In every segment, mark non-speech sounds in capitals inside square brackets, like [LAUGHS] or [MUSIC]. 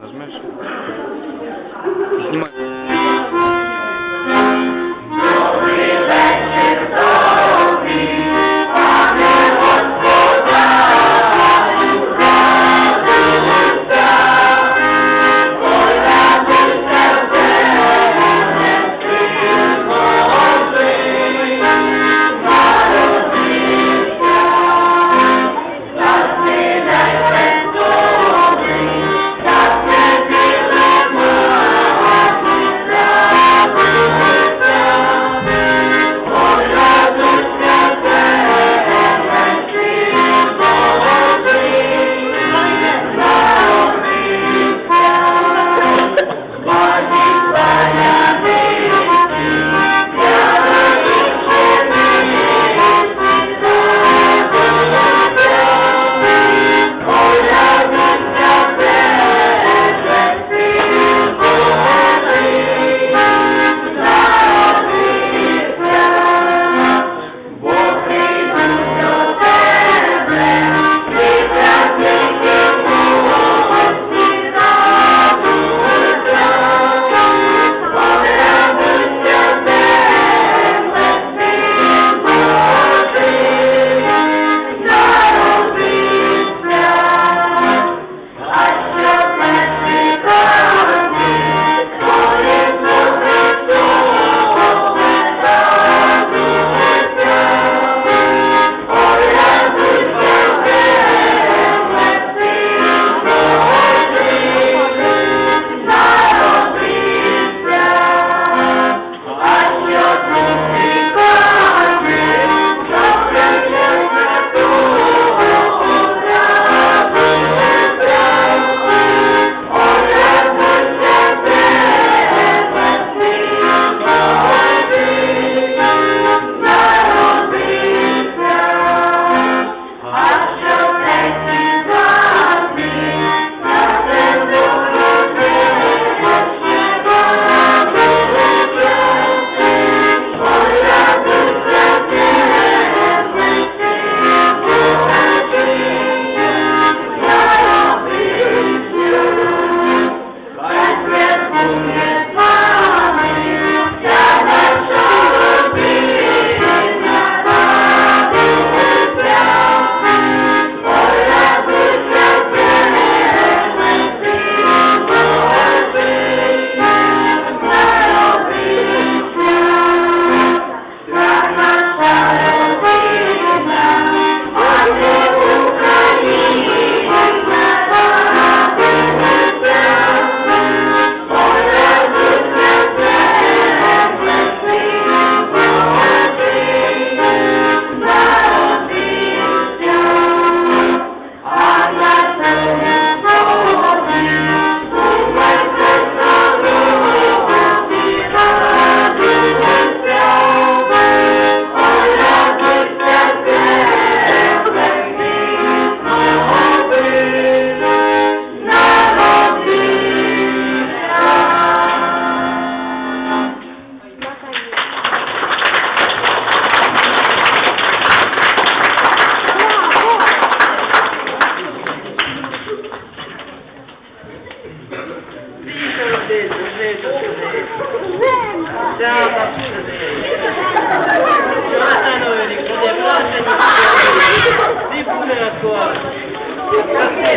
Нажмеш? Знімай.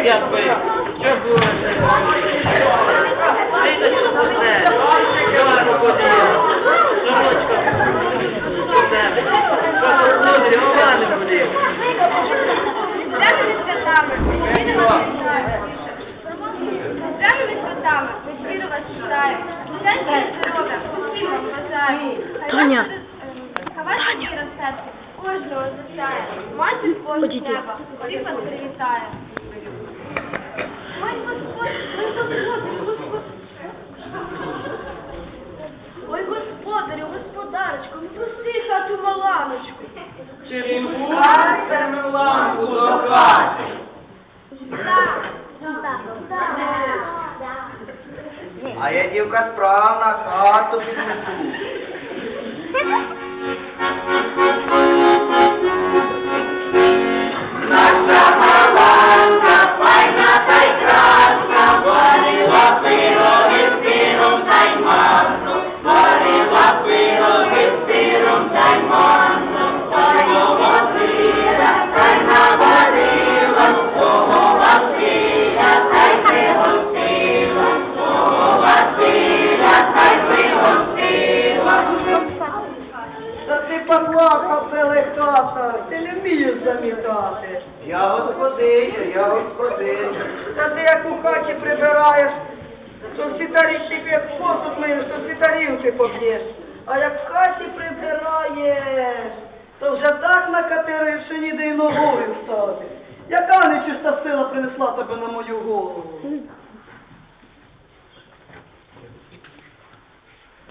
Бажаємо. Таня. Щире серце кожного зустрічає. Матір Божа неба. Всіх вас привітає. Ой, Господь, ой, Господь, Господь. Ой, господарю, господарочку, відпусти хату маланочку. Чи вімкнеться лампу до хати? Так, так, так. А я дівка справна, хату піднесу. [LAUGHS] господиня, я господиня. Та ти як у хаті прибираєш, то всі тарілки як посуд миєш, то всі тарілки поб'єш. А як в хаті прибираєш, то вже так накатериш, що ніде й ногою встати. Яка нечиста сила принесла тебе на мою голову?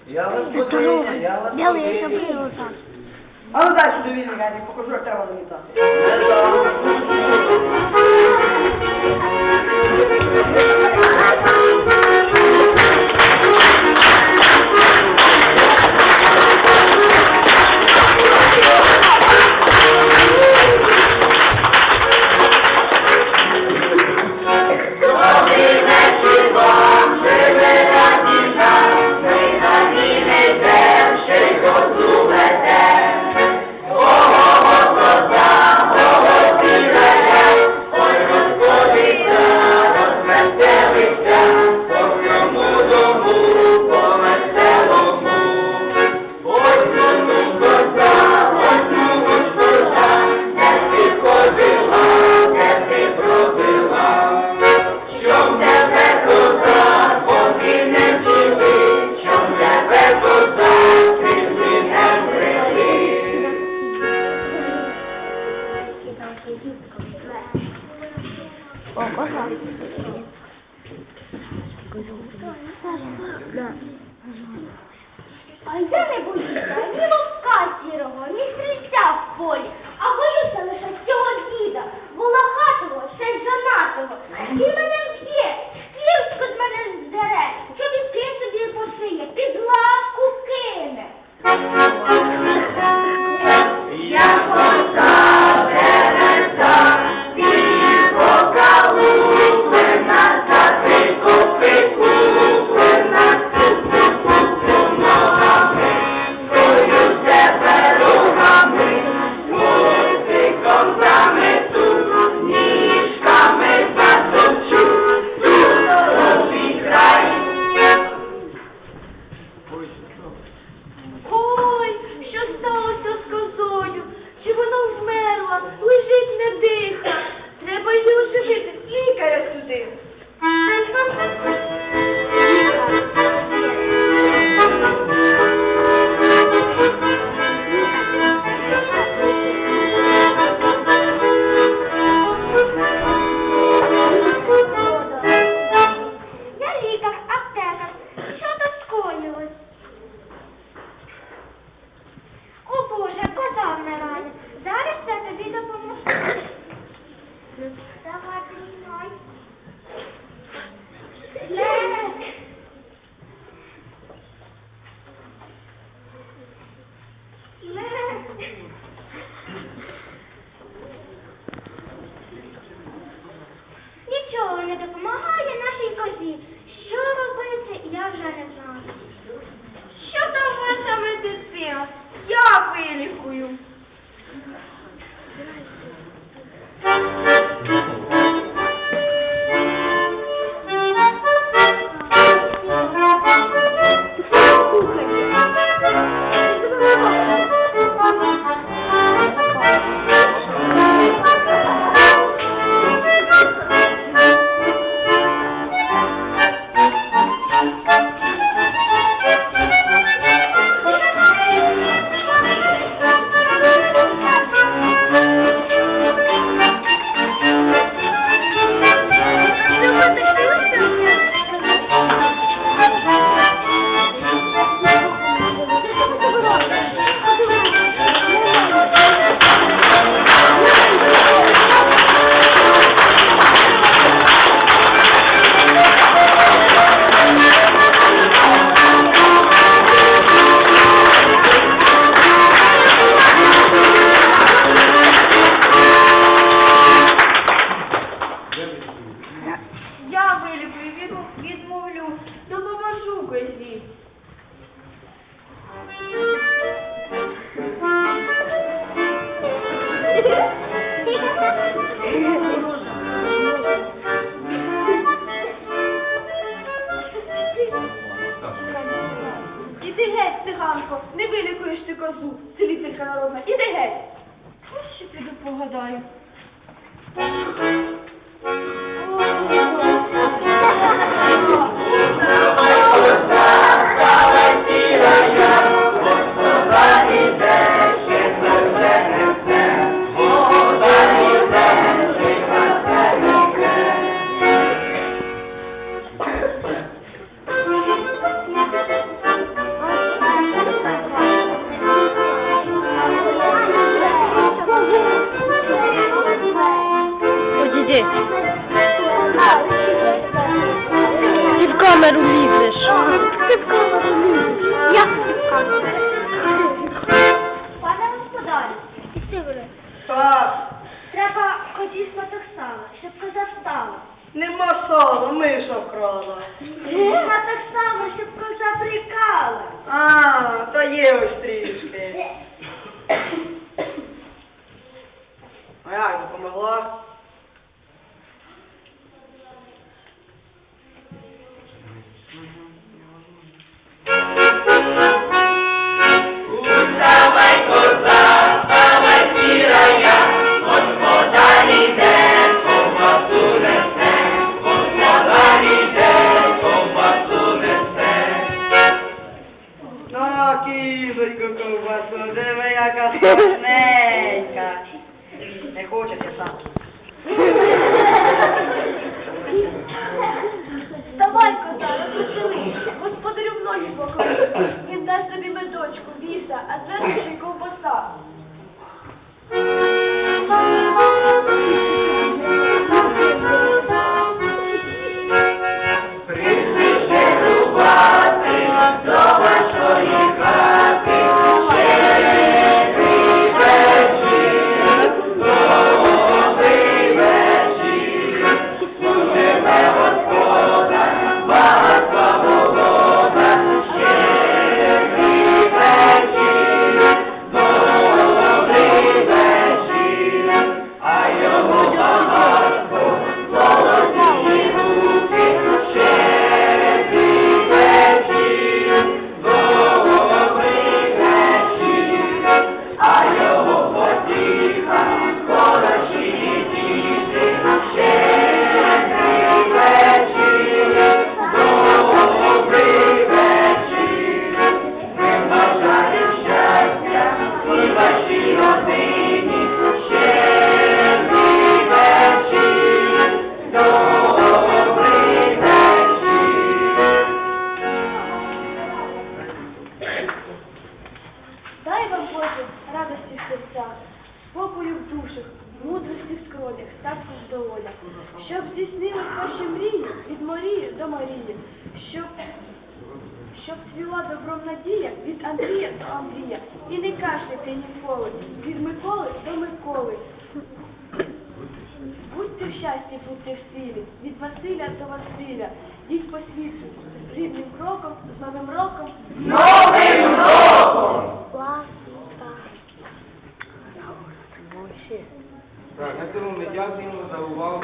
Я господиня, я господиня. А ну дай сюди я не покажу, як треба замітати. А я не боюся ні вовка сірого, ні стрільця в полі, а боюся лише цього діда, волохатого, ще й жанатого. І мене вб'є, хірську з мене здере, чобітки собі пошиє, під лавку кине. Одійди. Ти в камеру лізеш. Ти в камеру лізеш. Я в камеру. Пане господарю, Так, треба коті так сало, щоб коза встала. нема сала, миша вкрала. Нема так само, щоб коза прикала. А, та є ось трішки. Смачненька. Не хочете сам? Добром надія від Андрія до Андрія, і не кашляйте ніколи, від Миколи до Миколи. Будьте в щасті, будьте в силі, від Василя до Василя, йдіть по світу, з рідним кроком, з Новим роком. Новим роком! Так, на цьому ми дякуємо за увагу.